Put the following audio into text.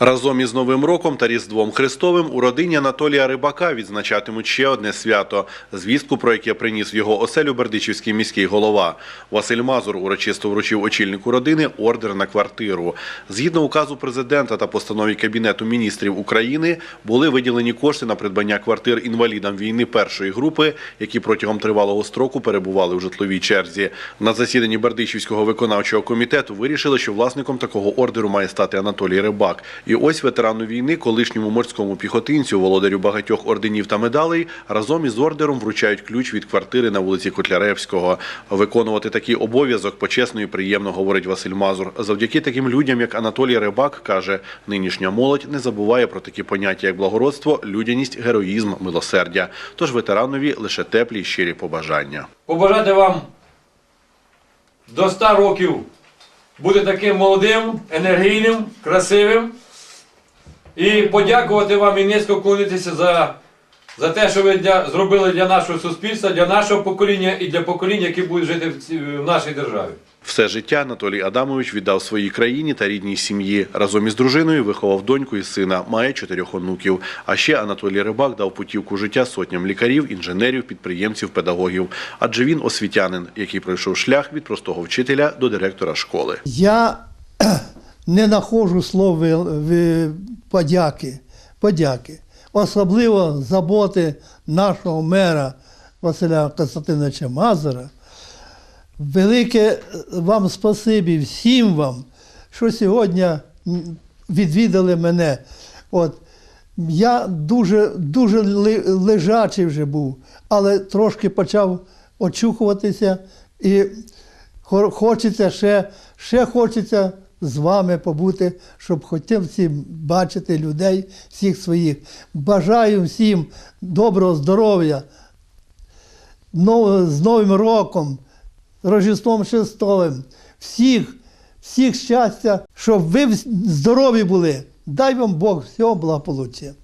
Разом із Новим роком та Різдвом Христовим у родині Анатолія Рибака відзначатимуть ще одне свято, звістку про яке приніс його оселю Бердичівський міський голова. Василь Мазур урочисто вручив очільнику родини ордер на квартиру. Згідно указу президента та постанові Кабінету міністрів України були виділені кошти на придбання квартир інвалідам війни першої групи, які протягом тривалого строку перебували у житловій черзі. На засіданні Бердичівського виконавчого комітету вирішили, що власником такого ордеру має стати Анатолій Рибак. І ось ветерану війни, колишньому морському піхотинцю, володарю багатьох орденів та медалей, разом із ордером вручають ключ від квартири на вулиці Котляревського. Виконувати такий обов'язок почесно і приємно, говорить Василь Мазур. Завдяки таким людям, як Анатолій Рибак, каже, нинішня молодь не забуває про такі поняття, як благородство, людяність, героїзм, милосердя. Тож ветеранові лише теплі й щирі побажання. побажати вам до 100 років бути таким молодим, енергійним, красивим. І подякувати вам і низько вклонитися за, за те, що ви для, зробили для нашого суспільства, для нашого покоління і для поколінь, які будуть жити в, ці- в нашій державі. Все життя Анатолій Адамович віддав своїй країні та рідній сім'ї. Разом із дружиною виховав доньку і сина, має чотирьох онуків. А ще Анатолій Рибак дав путівку життя сотням лікарів, інженерів, підприємців, педагогів. Адже він освітянин, який пройшов шлях від простого вчителя до директора школи. Я не знаходжу слов подяки, подяки. Особливо заботи нашого мера Василя Константиновича Мазура. Велике вам спасибі всім вам, що сьогодні відвідали мене. От. Я дуже, дуже лежачий вже був, але трошки почав очухуватися і хочеться ще, ще хочеться з вами побути, щоб хотів всім бачити людей, всіх своїх. Бажаю всім доброго здоров'я, з Новим роком, Рождеством Шестовим, всіх, всіх щастя, щоб ви здорові були. Дай вам Бог всього благополуччя.